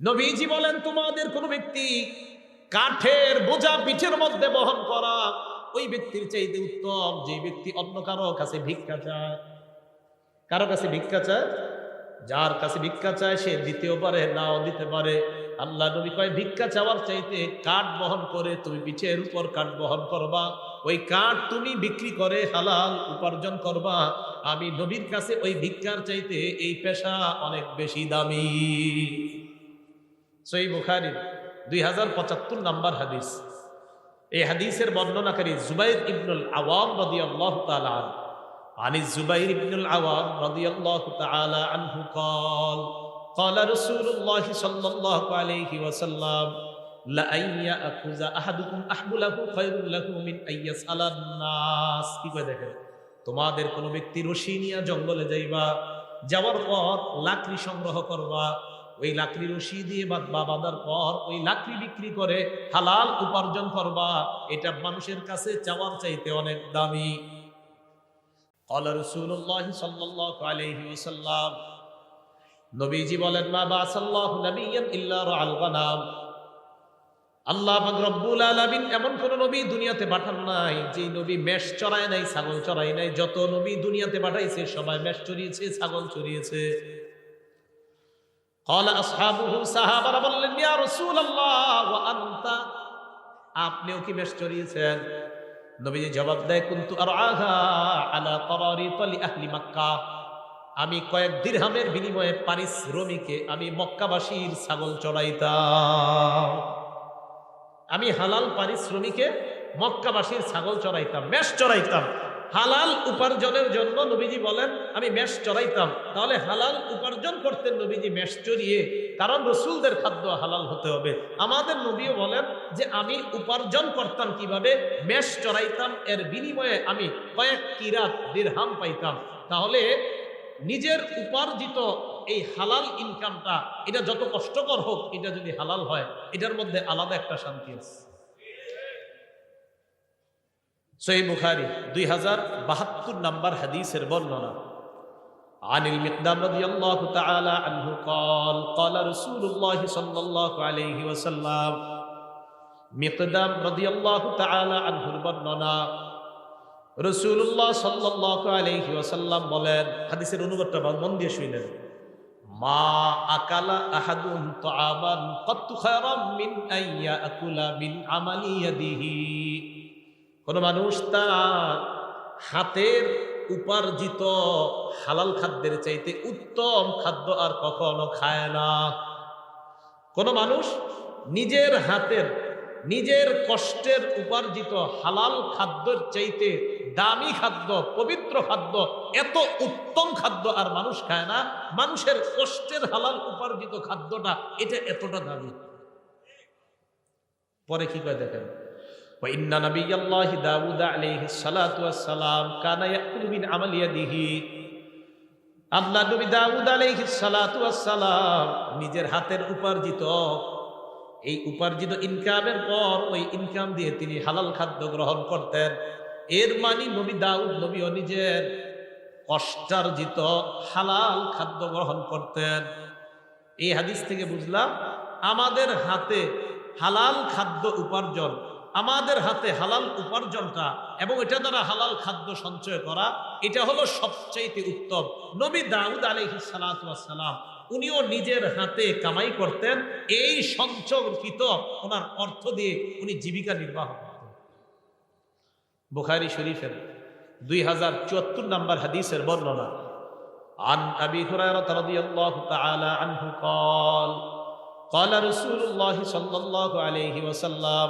নবীজি বলেন, তোমাদের কোন ব্যক্তি কাঠের বোঝা পিঠের মধ্যে বহন করা ওই ব্যক্তির চাইতে উত্তম। যে ব্যক্তি অন্য কারও কাছে ভিক্ষা চায়, কারও কাছে ভিক্ষা চায়, যার কাছে ভিক্ষা চায় সে দিতেও পারে, নাও দিতে পারে। আল্লাহ নবী কয়, ভিক্ষা চাওয়ার চাইতে কাঠ বহন করে তুমি পিঠের উপর কাঠ বহন করবা। ওই কাঠ তুমি বিক্রি করে হালাল উপার্জন করবা। আমি নবীর কাছে ওই ভিক্ষার চাইতে এই পেশা অনেক বেশি দামি। সই বুখারির দুই হাজার পঁচাত্তর নাম্বার হাদিস এই হাদিসের বর্ণনাকারী জুবাইর ইবনুল আওয়াম রাদিয়াল্লাহু তাআলা আনহু عن الزبير بن العوام رضي الله تعالى عنه قال قال رسول الله صلى الله عليه وسلم لأن يأخذ أحدكم أحبله خير له من أن يسأل الناس কি কয় দেখেন তোমাদের কোন ব্যক্তি রশি নিয়ে জঙ্গলে যাইবা যাওয়ার পর লাকড়ি সংগ্রহ করবা ওই লাকড়ি রশি দিয়ে বাঁধবা বাঁধার পর ওই লাকড়ি বিক্রি করে হালাল উপার্জন করবা এটা মানুষের কাছে চাওয়ার চাইতে অনেক দামি قال رسول الله صلى الله عليه وسلم নবীজি বলেন মা বাসাল্লাহু নাবিয়ান ইল্লা রাআল গানাম আল্লাহ পাক রব্বুল আলামিন এমন কোন নবী দুনিয়াতে পাঠান নাই যে নবী মেষ চড়ায় নাই ছাগল চড়ায় নাই যত নবী দুনিয়াতে পাঠাইছে সবাই মেষ চড়িয়েছে ছাগল চড়িয়েছে কলা আসহাবুহু সাহাবারা বললেন ইয়া রাসূলুল্লাহ ওয়া আনতা আপনিও কি বেশ চড়িয়েছেন? নবীজি জবাব দেয়, কিন্তু আরআহা আলা করারিত লি আহলি মক্কা। আমি কয়েক দিরহামের বিনিময়ে পারিশ্রমিকে আমি মক্কাবাসীর ছাগল চড়াইতাম। আমি হালাল পারিশ্রমিকে মক্কাবাসীর ছাগল চড়াইতাম বেশ চড়াইতাম। হালাল উপার্জনের জন্য নবীজি বলেন, আমি মেষ চড়াইতাম। তাহলে হালাল উপার্জন করতেন নবীজি মেষ চড়িয়ে, কারণ রসুলদের খাদ্য হালাল হতে হবে। আমাদের নবীও বলেন যে, আমি উপার্জন করতাম কীভাবে? মেষ চড়াইতাম, এর বিনিময়ে আমি কয়েক কিরাত দিরহাম পাইতাম। তাহলে নিজের উপার্জিত এই হালাল ইনকামটা এটা যত কষ্টকর হোক, এটা যদি হালাল হয়, এটার মধ্যে আলাদা একটা শান্তি আছে। সহি বুখারি দুই হাজার বাহাত্তর নাম্বার হাদিসের বর্ণনা عن المقدام رضي الله تعالى عنه قال قال رسول الله صلى الله عليه وسلم মিকদাম রাদিয়াল্লাহু তাআলা আনহুর বর্ণনা রাসূলুল্লাহ সাল্লাল্লাহু আলাইহি ওয়াসাল্লাম বলেন হাদিসের অনুবাদটা মন দিয়ে শুনেন মা আকালা আহাদুন তাআমান কত খায়রাম মিন আইয়া আকুলা মিন আমালি ইয়াদিহি কোন মানুষ তার হাতের উপার্জিত হালাল খাদ্যের চাইতে উত্তম খাদ্য আর কখনো খায় না। কোন মানুষ নিজের হাতের, নিজের কষ্টের উপার্জিত হালাল খাদ্যের চাইতে দামি খাদ্য, পবিত্র খাদ্য, এত উত্তম খাদ্য আর মানুষ খায় না, মানুষের কষ্টের হালাল উপার্জিত খাদ্যটা এটা এতটা দামি। পরে কি করে দেখেন? وإن نبي الله داود عليه الصلاة والسلام كان يأكل من عمل يده আল্লাহ নবী দাউদ আলাইহিস সালাতু সালাম নিজের হাতের উপার্জিত এই উপার্জিত ইনকামের পর ওই ইনকাম দিয়ে তিনি হালাল খাদ্য গ্রহণ করতেন এর মানে নবী দাউদ নবীও নিজের কষ্টার্জিত হালাল খাদ্য গ্রহণ করতেন এই হাদিস থেকে বুঝলাম আমাদের হাতে হালাল খাদ্য উপার্জন আমাদের হাতে হালাল উপার্জনটা এবং এটা দ্বারা হালাল খাদ্য সঞ্চয় করা এটা হলো সবচাইতে উত্তম নবী দাউদ আলহি সালাম উনিও নিজের হাতে কামাই করতেন এই সঞ্চয়কৃত ওনার অর্থ দিয়ে উনি জীবিকা নির্বাহ করতেন বুখারি শরীফের দুই হাজার চুয়াত্তর নম্বর হাদিসের বর্ণনা عن أبي هريرة رضي الله تعالى عنه قال قال رسول الله صلى الله عليه وسلم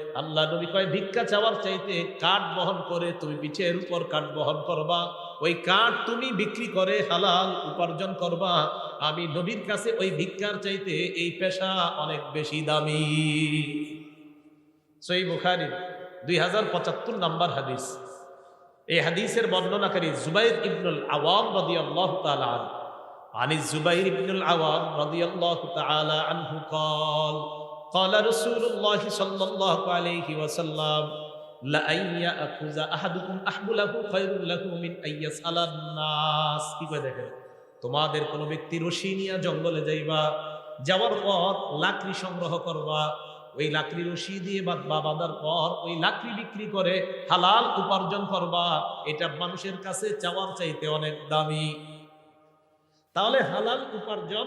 আল্লাহ নবী কয় ভিক্ষা চাওয়ার চাইতে কাঠ বহন করে তুমি পিঠের উপর কাঠ বহন করবা ওই কাঠ তুমি বিক্রি করে হালাল উপার্জন করবা আমি নবীর কাছে ওই ভিক্ষার চাইতে এই পেশা অনেক বেশি দামি সই বুখারি দুই হাজার পঁচাত্তর নাম্বার হাদিস এই হাদিসের বর্ণনাকারী জুবাইর ইবনুল আওয়াম রাদিয়াল্লাহু তাআলা আনহু عن الزبير بن العوام رضي الله تعالى عنه قال قال رسول الله صلى الله عليه وسلم لأن يأخذ أحدكم أحبله خير له من أن يسأل الناس কি কয় দেখেন তোমাদের কোনো ব্যক্তি রশি নিয়ে জঙ্গলে যাইবা যাওয়ার পর লাকড়ি সংগ্রহ করবা ওই লাকড়ি রশি দিয়ে বাঁধবা বাঁধার পর ওই লাকড়ি বিক্রি করে হালাল উপার্জন করবা এটা মানুষের কাছে চাওয়ার চাইতে অনেক দামি তাহলে হালাল উপার্জন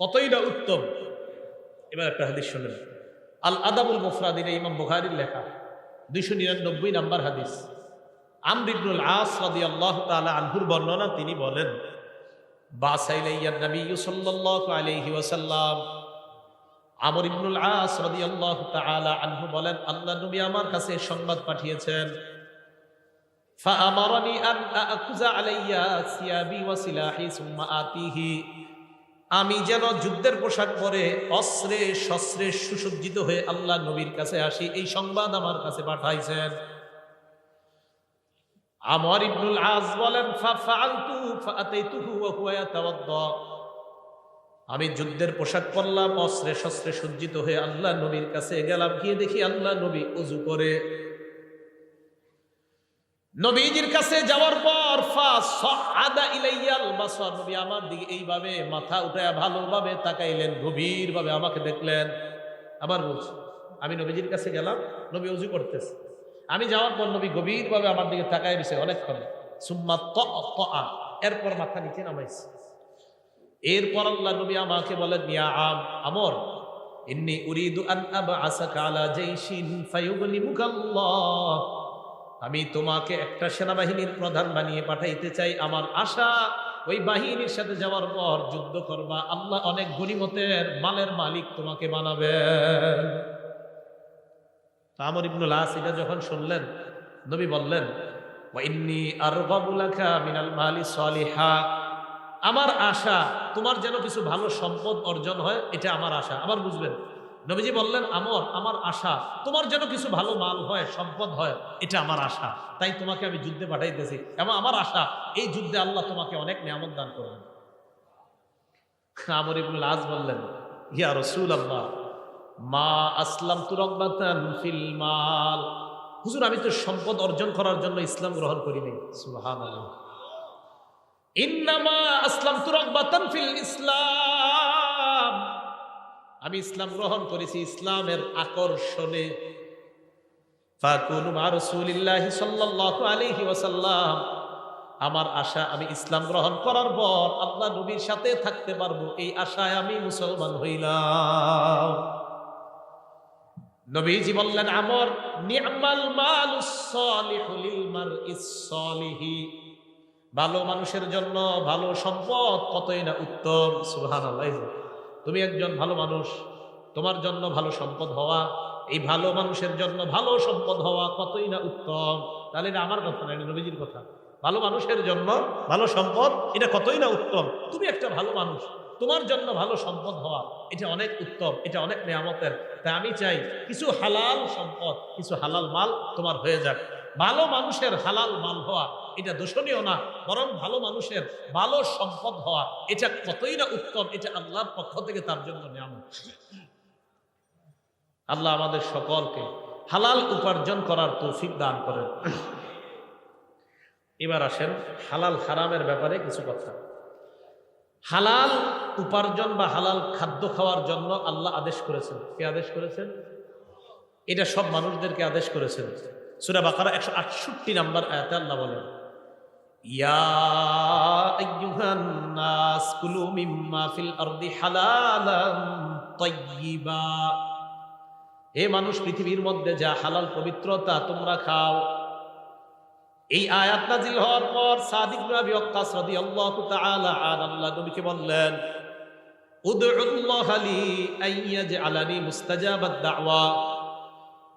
কতই না উত্তম এবার একটা হাদিস শোনেন আল আদাবুল মুফরাদিন ইমাম বুখারির লেখা দুইশো নিরানব্বই নাম্বার হাদিস আমরিবনুল আস রাদি আল্লাহ তালা আনহুর বর্ণনা তিনি বলেন বাসাইলাইয়া নবী সাল্লাল্লাহু আলাইহি ওয়াসাল্লাম আমর ইবনুল আস রাদিয়াল্লাহু তাআলা আনহু বলেন আল্লাহ নবী আমার কাছে সংবাদ পাঠিয়েছেন فأمرني أن أأخذ علي ثيابي وسلاحي ثم آتيه আমি যেন যুদ্ধের পোশাক পরে অস্ত্রে শস্ত্রে সুসজ্জিত হয়ে আল্লাহ নবীর কাছে আসি, এই সংবাদ আমার কাছে পাঠাইছেন। আমর ইবনুল আজ বলেন আমি যুদ্ধের পোশাক পরলাম, অস্ত্রে শস্ত্রে সজ্জিত হয়ে আল্লাহ নবীর কাছে গেলাম, গিয়ে দেখি আল্লাহ নবী উজু করে নবীজির কাছে যাওয়ার পর, ফা আদা ইলাইয়াল বাসার। নবী আমার দিকে এইভাবে মাথা উঠায় ভালোভাবে তাকাইলেন, গভীরভাবে আমাকে দেখলেন। আবার বলছি, আমি নবীজির কাছে গেলাম, নবী উজু করতেছে। আমি যাওয়ার পর নবী গভীরভাবে আমার দিকে তাকাই দিছে অনেকক্ষণ। সুম্মা ত এরপর মাথা নিচে নামাইছে। এরপর আল্লাহ নবী আমাকে বলেন, ইয়া আম, আমর, ইন্নি উরিদু আন আবআসাকা আলা জাইশিন ফায়ুগলিমুকাল্লাহ। আমি তোমাকে একটা সেনাবাহিনীর প্রধান বানিয়ে পাঠাইতে চাই। আমার আশা, ওই বাহিনীর সাথে যাওয়ার পর যুদ্ধ করবা। আল্লাহ অনেক গনিমতের মালের মালিক তোমাকে বানাবেন আমর ইবনুল আস এটা যখন শুনলেন, নবী বললেন আমার আশা, তোমার যেন কিছু ভালো সম্পদ অর্জন হয়, এটা আমার আশা। আবার বুঝবেন নবীজি বললেন, আমর, আমার আশা, তোমার যেন কিছু ভালো মাল হয়, সম্পদ হয়, এটা আমার আশা। তাই তোমাকে আমি যুদ্ধে পাঠাইতেছি এবং আমার আশা, এই যুদ্ধে আল্লাহ তোমাকে অনেক নিয়ামত দান করবেন। আমর ইবনুল আজ বললেন, ইয়া রসুল আল্লাহ মা আসলাম তুরকবাতান ফিল মাল। হুজুর, আমি তো সম্পদ অর্জন করার জন্য ইসলাম গ্রহণ করিনি। সুবহানাল্লাহ। ইন্নামা আসলাম তুরকবাতান ফিল ইসলাম। আমি ইসলাম গ্রহণ করেছি ইসলামের আকর্ষণে। আমার আশা, আমি ইসলাম গ্রহণ করার পর আল্লাহ নবীর সাথে থাকতে পারব, এই আশায় আমি মুসলমান হইলাম। নবীজি বললেন, আমর নি'মাল মালুস সালিহু। ভালো মানুষের জন্য ভালো সম্পদ কতই না উত্তম, সুবহানাল্লাহ। তুমি একজন ভালো মানুষ, তোমার জন্য ভালো সম্পদ হওয়া, এই ভালো মানুষের জন্য ভালো সম্পদ হওয়া কতই না উত্তম? তাহলে এটা আমার কথা না, এটা নবীজির কথা। ভালো মানুষের জন্য ভালো সম্পদ, এটা কতই না উত্তম? তুমি একটা ভালো মানুষ, তোমার জন্য ভালো সম্পদ হওয়া, এটা অনেক উত্তম, এটা অনেক নিয়ামতের। তাই আমি চাই কিছু হালাল সম্পদ, কিছু হালাল মাল তোমার হয়ে যাক। ভালো মানুষের হালাল মাল হওয়া, এটা দোষণীয় না, বরং ভালো মানুষের ভালো সম্পদ হওয়া, এটা কতই না উত্তম, এটা আল্লাহর পক্ষ থেকে তার জন্য নিয়ামত। আল্লাহ আমাদের সকলকে হালাল উপার্জন করার তৌফিক দান করেন। এবার আসেন হালাল হারামের ব্যাপারে কিছু কথা। হালাল উপার্জন বা হালাল খাদ্য খাওয়ার জন্য আল্লাহ আদেশ করেছেন। কে আদেশ করেছেন? এটা সব মানুষদেরকে আদেশ করেছেন। সুরা বাকারা একশো আটষট্টি নাম্বার আয়াতে আল্লাহ বলেন হে মানুষ, পৃথিবীর মধ্যে যা হালাল পবিত্রতা তোমরা খাও। এই আয়াত নাজিল হওয়ার পর সাদিক রাবি ওয়াক্কাস রাদিয়াল্লাহু তাআলা আন আল্লাহ নবীকে বললেন, উদউল্লাহ লি আইয়াজআলানি মুস্তাজাবাদ দাওয়া।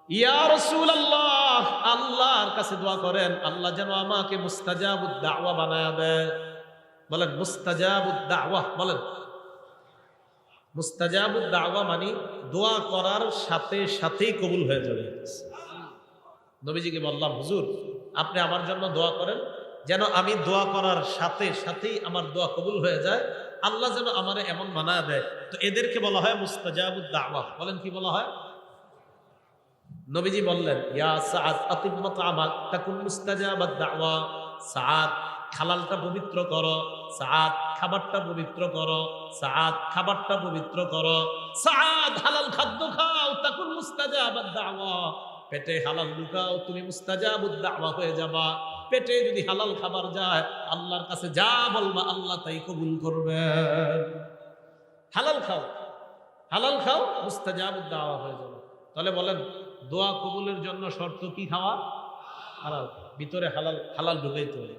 ইয়া রাসূলুল্লাহ আল্লাহর কাছে দোয়া করেন, আল্লাহ যেন আমাকে মুস্তাজাবুদ দাওয়া বানায় দেয়। বলেন মুস্তাজাবুদ দাওয়া বলেন। মুস্তাজাবুদ দাওয়া মানে দোয়া করার সাথে সাথেই কবুল হয়ে যাবে। নবীজিকে বললাম, হুজুর, আপনি আমার জন্য দোয়া করেন, যেন আমি দোয়া করার সাথে সাথেই আমার দোয়া কবুল হয়ে যায়। আল্লাহ যেন আমার এমন মানা দেয়। তো এদেরকে বলা হয় মুস্তাজাবুদ দাওয়া বলেন, কি বলা হয়? নবীজি বললেন আমাক তাকুন খালালটা পবিত্র করো। সাআদ, খাবারটা পবিত্র করো। সাদ খাবারটা পবিত্র করো। সাদ হালাল খাদ্য খাও, তাকুন মুস্তাজাবাদ দাওয়া। পেটে হালাল লুকাও, তুমি মুস্তাজাবুদ দাওয়া হয়ে যাবা। পেটে যদি হালাল খাবার যায়, আল্লাহর কাছে যা বলবা, আল্লাহ তাই কবুল করবেন হালাল খাও হালাল খাও, মুস্তাজাবুদ দাওয়া হয়ে যাবে। তাহলে বলেন দোয়া কবুলের জন্য শর্ত কি খাওয়া? হালাল। ভিতরে হালাল হালাল ঢুকাইতে হবে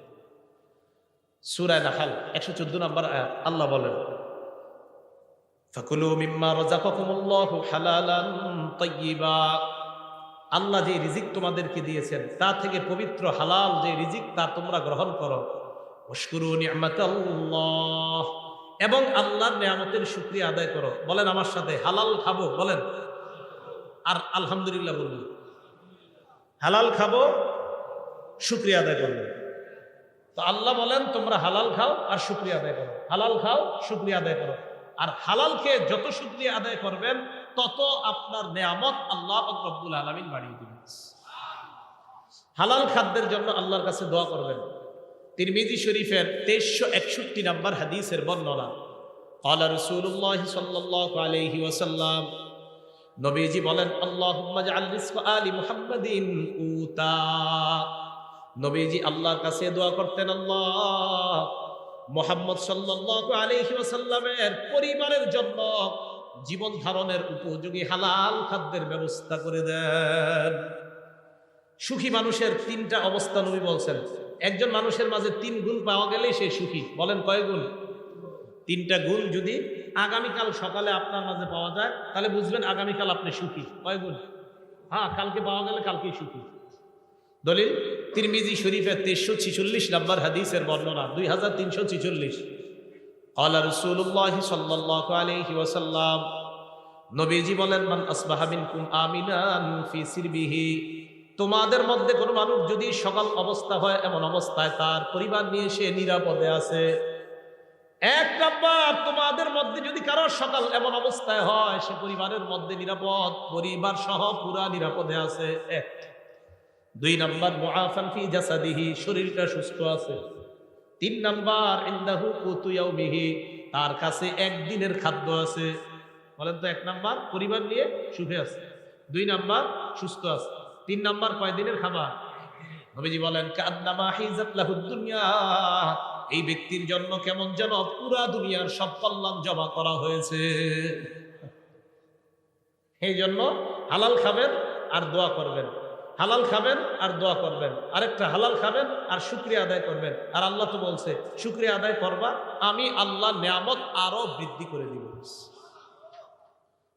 সুরায় নাহাল একশো চোদ্দ নম্বর আল্লাহ বলেন, ফাকুলু মিম্মা রাযাকাকুমুল্লাহু হালালান তাইয়্যিবা। আল্লাহ যে রিজিক তোমাদেরকে দিয়েছেন, তা থেকে পবিত্র হালাল যে রিজিক, তা তোমরা গ্রহণ করো। ওয়াশকুরু নি'মাতাল্লাহ এবং আল্লাহর নিয়ামতের শুকরিয়া আদায় করো। বলেন আমার সাথে, হালাল খাব। বলেন আর আলহামদুলিল্লাহ বলবেন হালাল খাবো শুক্রিয়া আদায় করবে তো আল্লাহ বলেন তোমরা হালাল খাও আর শুক্রিয়া আদায় করো হালাল খাও শুক্রিয়া আদায় করো আর হালালকে যত শুক্রিয়া আদায় করবেন তত আপনার নেয়ামত আল্লাহ রব্বুল আলমিন বাড়িয়ে দিবেন হালাল খাদ্যের জন্য আল্লাহর কাছে দোয়া করবেন তিরমিজি শরীফের তেইশশো একষট্টি নাম্বার হাদিসের বর্ণনা قال رسول الله صلى الله عليه وسلم নবীজি বলেন রিজকা আলি কুতা নবীজি আল্লাহর কাছে দোয়া করতেন, আল্লাহ, মোহাম্মদ সাল্লাল্লাহু আলাইহি ওয়াসাল্লামের পরিবারের জন্য জীবন ধারণের উপযোগী হালাল খাদ্যের ব্যবস্থা করে দেন। সুখী মানুষের তিনটা অবস্থা নবী বলছেন। একজন মানুষের মাঝে তিন গুণ পাওয়া গেলেই সে সুখী। বলেন কয় গুণ? তিনটা গুণ যদি আগামীকাল সকালে আপনার মাঝে পাওয়া যায়, তাহলে বুঝবেন আগামীকাল আপনি সুখী। কয় গুণ? হ্যাঁ কালকে পাওয়া গেলে কালকেই সুখী। দলিল, তিরমিজি শরীফের তেইশশো ছিচল্লিশ নাম্বার হাদিসের বর্ণনা, দুই হাজার তিনশো ছিচল্লিশ। আল্লাহ রসুল্লাহ সাল্লাহ আলহি ওয়াসাল্লাম, নবীজি বলেন, মান আসবাহা মিনকুম আমিনান ফি সিরবিহি। তোমাদের মধ্যে কোনো মানুষ যদি সকাল অবস্থা হয়, এমন অবস্থায় তার পরিবার নিয়ে সে নিরাপদে আছে। এক নাম্বার, তোমাদের মধ্যে যদি কারও সকাল এমন অবস্থায় হয়, সে পরিবারের মধ্যে নিরাপদ পরিবার সহ পুরা নিরাপদে আছে, এক। দুই নাম্বার, মুআফান ফি জাসাদিহি, শরীরটা সুস্থ আছে। তিন নাম্বার, ইন্দাহু কুতু ইয়াউমিহি, তার কাছে একদিনের খাদ্য আছে। বলেন তো, এক নাম্বার, পরিবার নিয়ে সুখে আছে। দুই নাম্বার, সুস্থ আছে। তিন নাম্বার কয় দিনের খাবার? নবীজি বলেন, কান্নামা হিজাত এই ব্যক্তির জন্য কেমন যেন পুরা দুনিয়ার সব কল্যাণ জমা করা হয়েছে। এই জন্য হালাল খাবেন আর দোয়া করবেন। হালাল খাবেন আর দোয়া করবেন। আরেকটা, হালাল খাবেন আর শুক্রিয়া আদায় করবেন। আর আল্লাহ তো বলছে, শুক্রিয়া আদায় করবা, আমি আল্লাহ নিয়ামত আরও বৃদ্ধি করে দিব।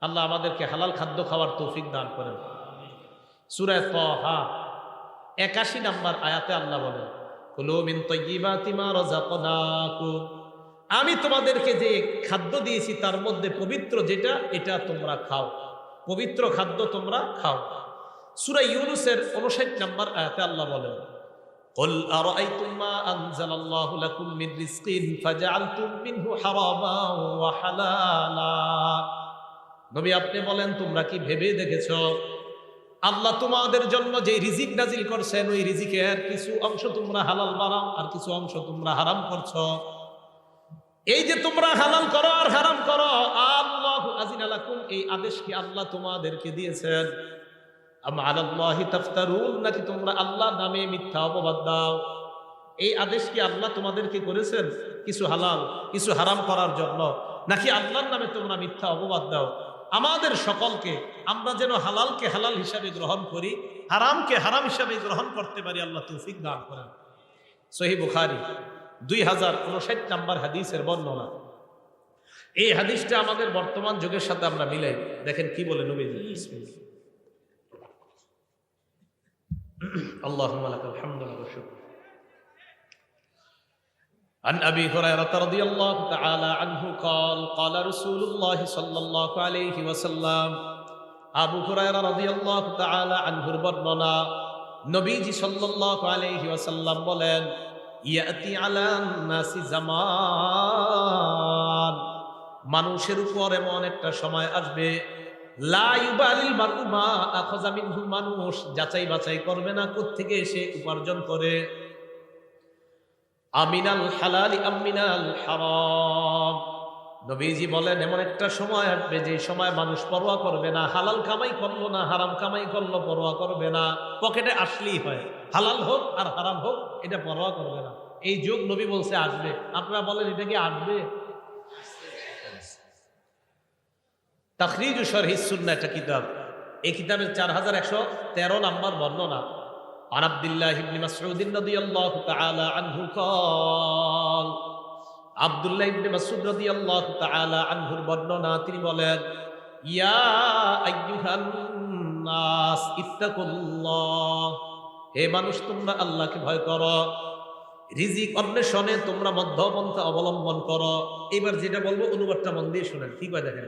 আল্লাহ আমাদেরকে হালাল খাদ্য খাওয়ার তৌফিক দান করেন। সুরায় তহা একাশি নাম্বার আয়াতে আল্লাহ বলেন কুলু মিন তাইয়্যিবাতি মা রাযাকনাকুম আমি তোমাদেরকে যে খাদ্য দিয়েছি তার মধ্যে পবিত্র যেটা এটা তোমরা খাও পবিত্র খাদ্য তোমরা খাও সূরা ইউনূসের 59 নম্বর আয়াতে আল্লাহ বলেন قل أرأيتم ما أنزل الله لكم من رزق فجعلتم منه حراما وحلالا নবী আপনি বলেন তোমরা কি ভেবে দেখেছো আল্লাহ তোমাদের জন্য যে রিজিক নাজিল করছেন, ওই রিজিকের কিছু অংশ তোমরা হালাল বানাও, আর কিছু অংশ তোমরা হারাম করছ। এই যে তোমরা হালাল করো আর হারাম করো, আল্লাহ আজিন আলাকুম এই আদেশ কি আল্লাহ তোমাদেরকে দিয়েছেন? নাকি তোমরা আল্লাহ নামে মিথ্যা অপবাদ দাও? এই আদেশ কি আল্লাহ তোমাদেরকে করেছেন? কিছু হালাল, কিছু হারাম করার জন্য? নাকি আল্লাহর নামে তোমরা মিথ্যা অপবাদ দাও? আমাদের সকলকে আমরা যেন হালালকে হালাল হিসাবে গ্রহণ করি, হারামকে হারাম হিসাবে গ্রহণ করতে পারি, আল্লাহ তৌফিক দান করেন। সহি বুখারি, দুই হাজার উনষাট নাম্বার হাদিসের বর্ণনা। এই হাদিসটা আমাদের বর্তমান যুগের সাথে আমরা মিলাই, দেখেন কি বলে নবীজি। আল্লাহ আলহামদুলিল্লাহ عن ابي هريره رضي الله تعالى عنه قال قال رسول الله صلى الله عليه وسلم আবু হুরায়রা রাদিয়াল্লাহু তাআলা আনহুর বর্ণনা নবীজি সাল্লাল্লাহু আলাইহি ওয়াসাল্লাম বলেন ইয়াতি আলান নাসি জামান মানুষের উপর এমন একটা সময় আসবে লা ইউবালিল মারউ মা আখাযা মিনহু মানুষ যাচাই বাছাই করবে না কোত্থেকে এসে উপার্জন করে আমিনাল হালালি আমিনাল হারাম। নবীজি বলেন, এমন একটা সময় আসবে যে সময় মানুষ পরোয়া করবে না, হালাল কামাই করল না, হারাম কামাই করল, পরোয়া করবে না। পকেটে আসলেই হয়, হালাল হোক আর হারাম হোক, এটা পরোয়া করবে না। এই যুগ নবী বলছে, আসবে। আপনারা বলেন, এটা কি আসবে? তাখরিজ শরহি সুন্নাহ, একটা কিতাব। এই কিতাবের চার হাজার একশো তেরো নাম্বার বর্ণনা। عن عبد الله بن مسعود رضي الله تعالى عنه قال আব্দুল্লাহ ইবনে মাসউদ রাদিয়াল্লাহু তাআলা আনহুর বর্ণনা তিনি বলেন ইয়া আইয়ুহান নাস ইত্তাকুল্লাহ হে মানুষ তোমরা আল্লাহকে ভয় করো রিজিক অন্বেষণে তোমরা মধ্যপন্থা অবলম্বন করো এবার যেটা বলবো অনুবাদটা মন দিয়ে শুনেন কি কয় দেখেন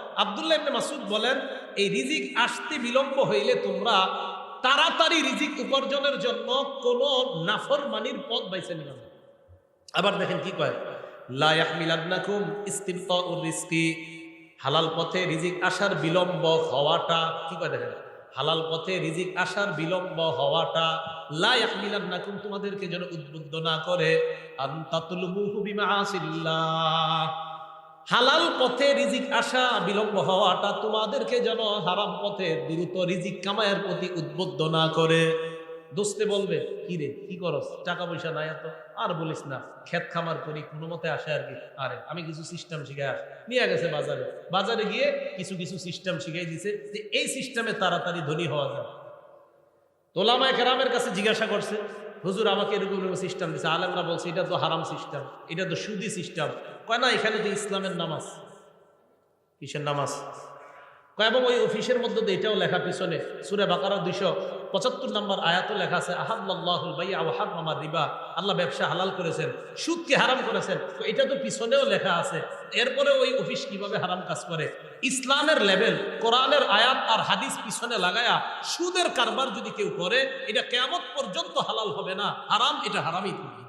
আবদুল্লাহ ইবনে মাসুদ বলেন, এই রিজিক আসতে বিলম্ব হইলে তোমরা তাড়াতাড়ি রিজিক উপার্জনের জন্য কোনো নাফরমানির পথ বাইছে নিবে না। আবার দেখেন কি কয়, লা ইয়াহমিলান্নাকুম ইস্তিবতাউর রিজকি হালাল পথে রিজিক আসার বিলম্ব হওয়াটা, কি কয় দেখেন, হালাল পথে রিজিক আসার বিলম্ব হওয়াটা, লা ইয়াহমিলান্নাকুম, তোমাদেরকে যেন উদ্বুদ্ধ না করে, আন তাতলুবুহু বিমাআসিল্লাহ হালাল পথে রিজিক আসা বিলম্ব হওয়াটা তোমাদেরকে যেন হারাম পথে দ্রুত রিজিক কামায়ের প্রতি উদ্বুদ্ধ না করে। দোস্তে বলবে, কি রে, কি করস? টাকা পয়সা নাই এত। আর বলিস না, ক্ষেত খামার করি, কোনো মতে আসে আর কি। আরে, আমি কিছু সিস্টেম শিখে আস। নিয়ে গেছে বাজারে। বাজারে গিয়ে কিছু কিছু সিস্টেম শিখাই দিছে যে এই সিস্টেমে তাড়াতাড়ি ধনী হওয়া যায়। তোলামায় কেরামের কাছে জিজ্ঞাসা করছে হুজুর আমাকে এরকম এরকম সিস্টেম দিচ্ছে আলেমরা বলছে, এটা তো হারাম সিস্টেম এটা তো সুদি সিস্টেম কয়, না, এখানে তো ইসলামের নামাজ। কিসের নামাজ? এবং ওই অফিসের মধ্যে এটাও লেখা, পিছনে সুরে বাকারা দুইশো পঁচাত্তর নম্বর আয়াতও লেখা আছে আহাদুল ভাই আহাদ মামার রিবা। আল্লাহ ব্যবসা হালাল করেছেন, সুদকে হারাম করেছেন। তো এটা তো পিছনেও লেখা আছে। এরপরে ওই অফিস কীভাবে হারাম কাজ করে? ইসলামের লেভেল, কোরআনের আয়াত আর হাদিস পিছনে লাগায়া সুদের কারবার যদি কেউ করে, এটা কেয়ামত পর্যন্ত হালাল হবে না। হারাম, এটা হারামই থাকবে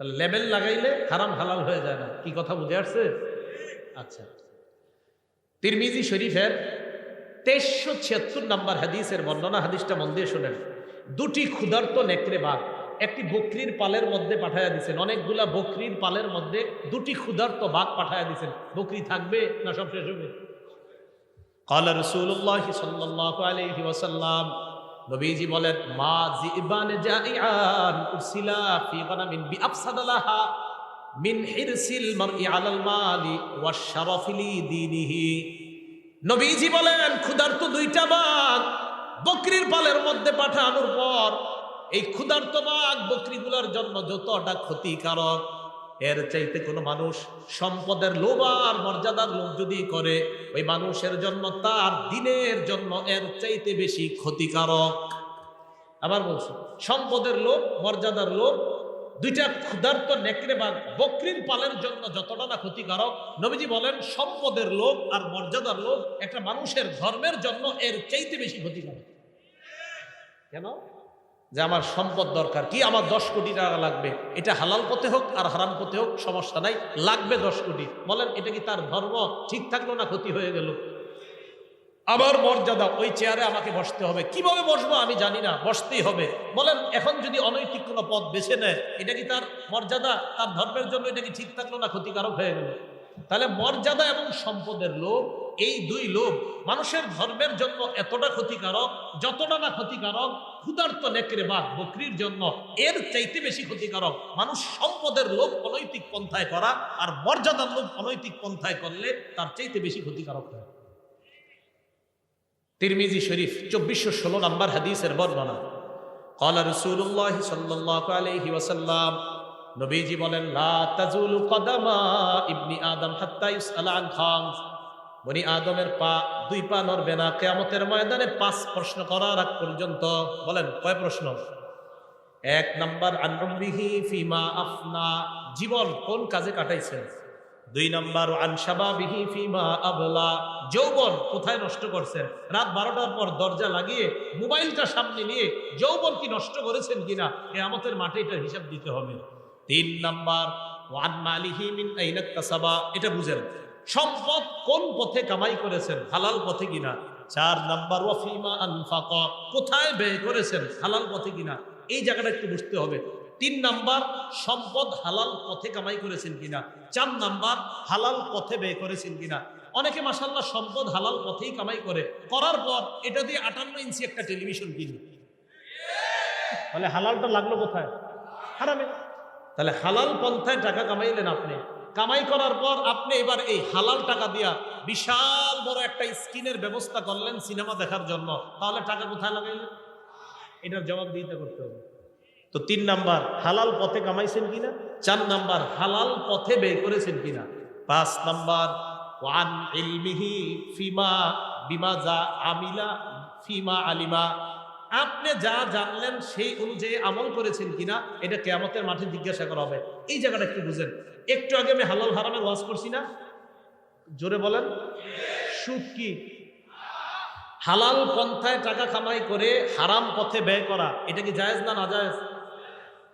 তাহলে লেবেল লাগাইলে হারাম, হালাল হয়ে যায় না। কি কথা বুঝে আসছে? আচ্ছা তিরমিজি শরীফের তেইশশো ছিয়াত্তর নাম্বার হাদিসের বর্ণনা হাদিসটা মন দিয়ে শোনেন দুটি ক্ষুধার্ত নেকড়ে বাঘ একটি বকরির পালের মধ্যে পাঠাইয়া দিছেন অনেকগুলা বকরির পালের মধ্যে দুটি ক্ষুধার্ত বাঘ পাঠাইয়া দিছেন বকরি থাকবে না সব শেষ হবে قال رسول الله صلى الله عليه وسلم নবীজি বলেন মা জিবান জাইআন উরসিলা ফি গানামিন বিআফসাদালাহা মিন হিরসিল মারই আলাল মালি ওয়াশ-শারাফি লিদীনিহি নবীজি বলেন, ক্ষুধার্ত দুইটা বাঘ বকরির পালের মধ্যে পাঠানোর পর এই ক্ষুধার্ত বাঘ বকরিগুলোর জন্য যতটা ক্ষতিকারক, এর চাইতে কোনো মানুষ সম্পদের লোভ আর মর্যাদার লোভ যদি করে, ওই মানুষের জন্য তার দিনের জন্য এর চাইতে বেশি ক্ষতিকারক। আবার বলছি, সম্পদের লোভ, মর্যাদার লোভ দুইটা ক্ষুধার্ত নেকড়ে বা বকরির পালের জন্য যতটা না ক্ষতিকারক, নবীজি বলেন, সম্পদের লোভ আর মর্যাদার লোভ একটা মানুষের ধর্মের জন্য এর চাইতে বেশি ক্ষতিকারক। কেন? যে আমার সম্পদ দরকার। কি আমার দশ কোটি টাকা লাগবে? এটা হালাল পথে হোক আর হারাম পথে হোক, সমস্যা নাই। লাগবে দশ কোটি। বলেন, এটা কি তার ধর্ম? ঠিক থাকল না, ক্ষতি হয়ে গেল? আমার মর্যাদা, ওই চেয়ারে আমাকে বসতে হবে। কীভাবে বসবো আমি জানি না, বসতেই হবে। বলেন, এখন যদি অনৈতিক কোনো পথ বেছে নেয়, এটা কি তার মর্যাদা? তার ধর্মের জন্য এটা কি ঠিক থাকল না ক্ষতিকারক হয়ে গেল? তাহলে মর্যাদা এবং সম্পদের লোভ, এই দুই লোভ, মানুষের ধর্মের জন্য এতটা ক্ষতিকারক, যতটা না ক্ষতিকারক, ক্ষুধার্ত নেকড়ে বাঘ বকরির জন্য এর চাইতে বেশি ক্ষতিকারক। মানুষ সম্পদের লোভ অনৈতিক পন্থায় করা আর মর্যাদার লোভ অনৈতিক পন্থায় করলে তার চাইতে বেশি ক্ষতিকারক হয়। তিরমিজি শরীফ, চব্বিশশো ষোলো নম্বর হাদিসের বর্ণনা। কলা রসুল্লাহ সাল্লাহ আলহি ওয়াসাল্লাম, নবীজি বলেন ইবনি আদম হাত্তা বনি আদমের পা, দুই পা নড়বে না। কেয়ামতের ময়দানে পাঁচ প্রশ্ন করার আগ পর্যন্ত বলেন, কয় প্রশ্ন? এক নাম্বার আনরবিহি ফিমা আফনা। জীবন কোন কাজে কাটাইছেন? দুই নাম্বার আনসাবাবিহি ফিমা আবলা। যৌবন কোথায় নষ্ট করছেন? রাত বারোটার পর দরজা লাগিয়ে মোবাইলটা সামনে নিয়ে যৌবন কি নষ্ট করেছেন কিনা কেয়ামতের মাঠে এটা হিসাব দিতে হবে। তিন নাম্বার, ওয়ান মালিহি মিন আইনাক এটা বুঝেন, সম্পদ কোন পথে কামাই করেছেন, হালাল পথে কিনা? চার নাম্বার ওয়াফিমা আনফাকা। কোথায় ব্যয় করেছেন, হালাল পথে কিনা? এই জায়গাটা একটু বুঝতে হবে। তিন নাম্বার, সম্পদ হালাল পথে কামাই করেছেন কিনা? চার নাম্বার, হালাল পথে ব্যয় করেছেন কিনা? অনেকে মাসাল্লাহ সম্পদ হালাল পথেই কামাই করে। করার পর এটা দিয়ে আটান্ন ইঞ্চি একটা টেলিভিশন কিনি তাহলে হালালটা লাগল কোথায়? হারামে। তাহলে হালাল পন্থায় টাকা কামাইলেন আপনি। কামাই করার পর আপনি এবার এই হালাল টাকা দিয়া বিশাল বড় একটা স্ক্রিনের ব্যবস্থা করলেন সিনেমা দেখার জন্য। তাহলে টাকা কোথায় লাগাইলেন? এটার জবাব দিতে করতে হবে। তো তিন নাম্বার, হালাল পথে কামাইছেন কিনা? চার নাম্বার, হালাল পথে ব্যয় করেছেন কিনা? পাঁচ নাম্বার, ওয়ান ইলমিহি ফিমা বিমা যা আমিলা ফিমা আলিমা। আপনি যা জানলেন সেই অনুযায়ী আমল করেছেন কিনা, এটা কেয়ামতের মাঠে জিজ্ঞাসা করা হবে। এই জায়গাটা একটু বুঝেন। একটু আগে আমি হালাল হারামের ওয়াজ করছি না? জোরে বলেন। সুদ কি? হালাল পন্থায় টাকা কামাই করে হারাম পথে ব্যয় করা, এটা কি জায়েজ না না জায়েজ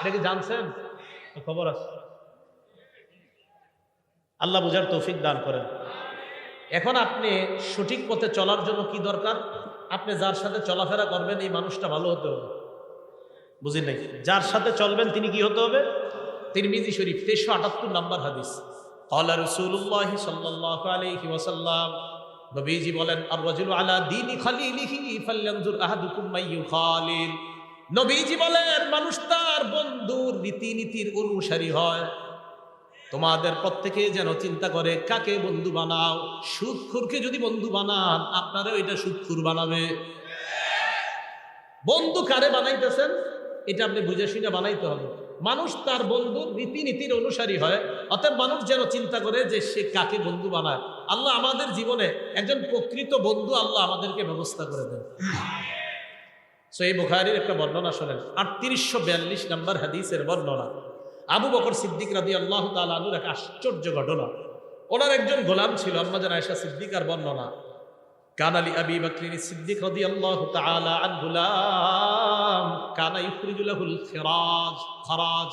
এটা কি জানছেন? খবর আছে। আল্লাহ বুঝার তৌফিক দান করেন। এখন আপনি সঠিক পথে চলার জন্য কি দরকার? আপনি যার সাথে চলাফেরা করবেন এই মানুষটা ভালো হতে হবে। বুঝি নাই? যার সাথে চলবেন তিনি কি হতে হবে? তিরমিজি শরীফ তেইশশো আটাত্তর নাম্বার হাদিস। আল্লাহ রসুল্লাহ সাল্লাহ আলহি ওয়াসাল্লাম নবীজি বলেন আর রজুল আলা দিন খালিলিহি ফাল্লানজুর আহাদুকুম মাইয়ু খালিল। নবীজি বলেন, মানুষ তার বন্ধুর রীতিনীতির অনুসারী হয়। তোমাদের প্রত্যেকে যেন চিন্তা করে, কাকে বন্ধু বানাও? সুদখুরকে যদি বন্ধু বানান আপনারা এটা সুদখুর বানাবে। বন্ধু কারে বানাইতেছেন? এটা আপনি বুঝে শুনে বানাইতে হবে। মানুষ তার বন্ধুর রীতিনীতির অনুসারী হয়, অতএব মানুষ যেন চিন্তা করে যে সে কাকে বন্ধু বানায়। আল্লাহ আমাদের জীবনে একজন প্রকৃত বন্ধু আল্লাহ আমাদেরকে ব্যবস্থা করে দেন। সো এই বুখারির একটা বর্ণনা শোনেন। আটত্রিশশো বিয়াল্লিশ নম্বর হাদিসের বর্ণনা। আবু বকর সিদ্দিক রাদি আল্লাহ তালুর এক আশ্চর্য ঘটনা। ওনার একজন গোলাম ছিল আম্মাজান আয়সা সিদ্দিকার বর্ণনা। কানালি আবি বকরিন সিদ্দিক রাদি আল্লাহ তাআলা আন গুলাম কানা ইখরিজুলাহুল খিরাজ খরাজ।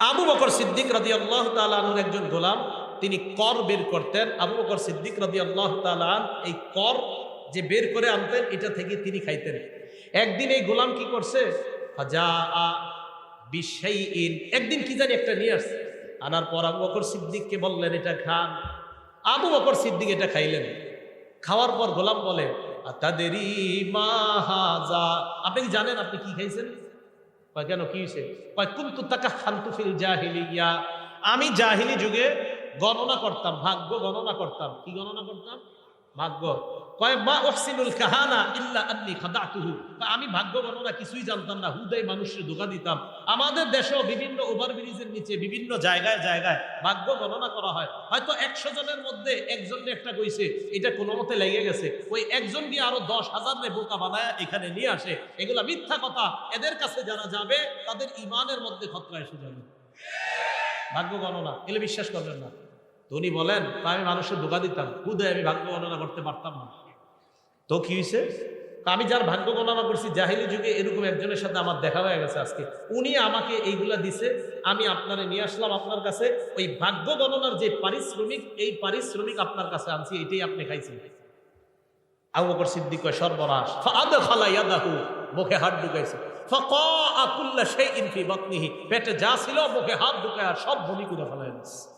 আবু বকর সিদ্দিক রাদি আল্লাহ তালুর একজন গোলাম, তিনি কর বের করতেন। আবু বকর সিদ্দিক রাদি আল্লাহ তালান এই কর যে বের করে আনতেন, এটা থেকে তিনি খাইতেন। একদিন এই গোলাম কি করছে? একদিন কি জানি একটা নিয়ে আসছে। আনার পর আবু বকর সিদ্দিককে বললেন, এটা খান আবু বকর সিদ্দিক এটা খাইলেন। খাওয়ার পর গোলাম বলে তাদেরই মাহাজা আপনি কি জানেন আপনি কি খাইছেন? কেন? কি হয়েছে কুন্তু তাকা ফিল জাহিলিয়া। আমি জাহিলি যুগে গণনা করতাম, ভাগ্য গণনা করতাম। কি গণনা করতাম? ভাগ্য। কয়, মা ওহসিনুল কাহানা ইল্লা আন্নি খাদাতুহু। আমি ভাগ্য গণনা কিছুই জানতাম না। হুদাই মানুষের ধোকা দিতাম। আমাদের দেশেও বিভিন্ন ওভারব্রিজের নিচে, বিভিন্ন জায়গায় জায়গায় ভাগ্য গণনা করা হয়। হয়তো একশো জনের মধ্যে একজন একটা কইছে, এটা কোনো মতে লেগে গেছে। ওই একজন দিয়ে আরও দশ হাজার রে বোকা বানায় এখানে নিয়ে আসে। এগুলা মিথ্যা কথা। এদের কাছে যারা যাবে, তাদের ইমানের মধ্যে খতরা এসে যাবে। ভাগ্য গণনা। এলে বিশ্বাস করবেন না। তো উনি বলেন, তা আমি মানুষের ধোকা দিতাম। হুদয় আমি ভাগ্য গণনা করতে পারতাম না। তো কি হয়েছে আমি যার ভাগ্য গণনা করছি, জাহিলি যুগে এরকম একজনের সাথে আমার দেখা হয়ে গেছে আজকে। উনি আমাকে এইগুলা দিছে, আমি আপনারে নিয়ে আসলাম আপনার কাছে। ওই ভাগ্য গণনার যে পারিশ্রমিক, এই পারিশ্রমিক আপনার কাছে আনছি, এটাই আপনি খাইছেন। আবু সিদ্দিক সর্বনাশ। মুখে হাত ঢুকাইছে। পেটে যা ছিল, মুখে হাত ঢুকায় সব বমি করে দিছে।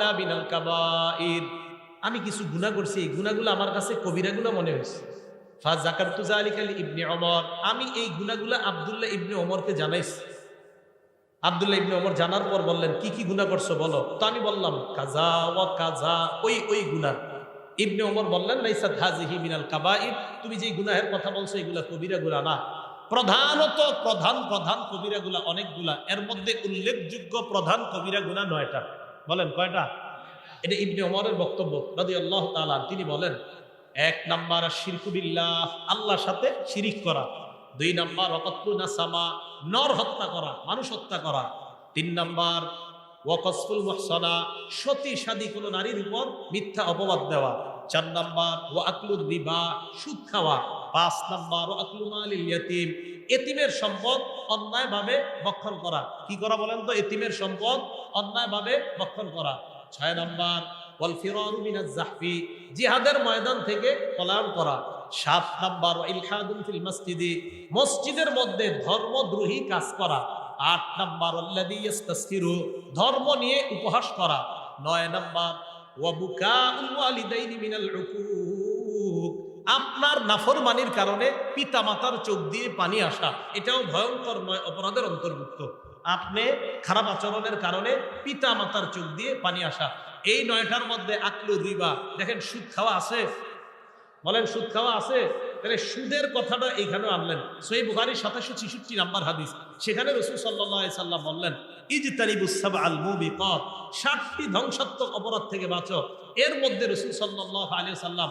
লা বিনাল আমি কিছু গুনাহ করছি, এই গুনাহগুলো আমার কাছে কবিরাগুলো মনে হয়েছে। ফা জাকারতু যালিকা ইবনে আমি এই গুনাহগুলো আব্দুল্লাহ ইবনে ওমরকে জানাইছি। আব্দুল্লাহ ইবনে ওমর জানার পর বললেন, কি কি গুনাহ করছ বলো? তো আমি বললাম, কাজা ওয়া কাজা, ওই ওই গুনাহ। ইবনে ওমর বললেন, লাইসাত হাজিহি মিনাল কাবাইর। তুমি যে গুনাহের কথা বলছো, এগুলা কবিরা গুনাহ না। প্রধানত প্রধান প্রধান কবিরা গুলা অনেকগুলা। এর মধ্যে উল্লেখযোগ্য প্রধান কবিরা গুণা নয়টা। বলেন, কয়টা? এটা ইবনে ওমরের বক্তব্য রাদি আল্লাহ তালা তিনি বলেন, এক নাম্বার শিরকুবিল্লাহ আল্লাহর সাথে শিরিক করা। দুই নাম্বার সামা, নর হত্যা করা, মানুষ হত্যা করা। তিন নাম্বার, ওয়াকসফুল মহসনা, সতী সাদী কোনো নারীর উপর মিথ্যা অপবাদ দেওয়া। চার নাম্বার ও আকলুর সুদ খাওয়া। পাঁচ নাম্বার ইয়াতিম। এতিমের সম্পদ অন্যায়ভাবে ভক্ষণ করা। কি করা বলেন তো? এতিমের সম্পদ অন্যায়ভাবে ভক্ষণ করা। ছয় নাম্বার, ওয়াল ফিরারু মিনাজ জিহাদের ময়দান থেকে পলায়ন করা। সাত নাম্বার ইলহাদুন ফিল মসজিদি। মসজিদের মধ্যে ধর্মদ্রোহী কাজ করা। আট নাম্বার আল্লাযী ইস্তাসফিরু ধর্ম নিয়ে উপহাস করা। নয় নাম্বার, ওয়া বুকাউল ওয়ালিদাইনি মিনাল উকুক। আপনার নাফরমানির কারণে পিতা মাতার চোখ দিয়ে পানি আসা, এটাও ভয়ঙ্কর অপরাধের অন্তর্ভুক্ত। আপনি খারাপ আচরণের কারণে পিতা মাতার চোখ দিয়ে পানি আসা, এই নয়টার মধ্যে আকলু রিবা। দেখেন, সুদ খাওয়া আছে? বলেন, সুদ খাওয়া আছে? তাহলে সুদের কথাটা এখানে আনলেন। সই বুখারির সাতাশো ছিষট্টি নাম্বার হাদিস। সেখানে রসুল সাল্লাহ সাল্লাম বললেন ইজতারিবুসাব আল মুবিকাত ষাটটি ধ্বংসাত্মক অপরাধ থেকে বাঁচো। এর মধ্যে রসুল সাল্লাহ আলী সাল্লাম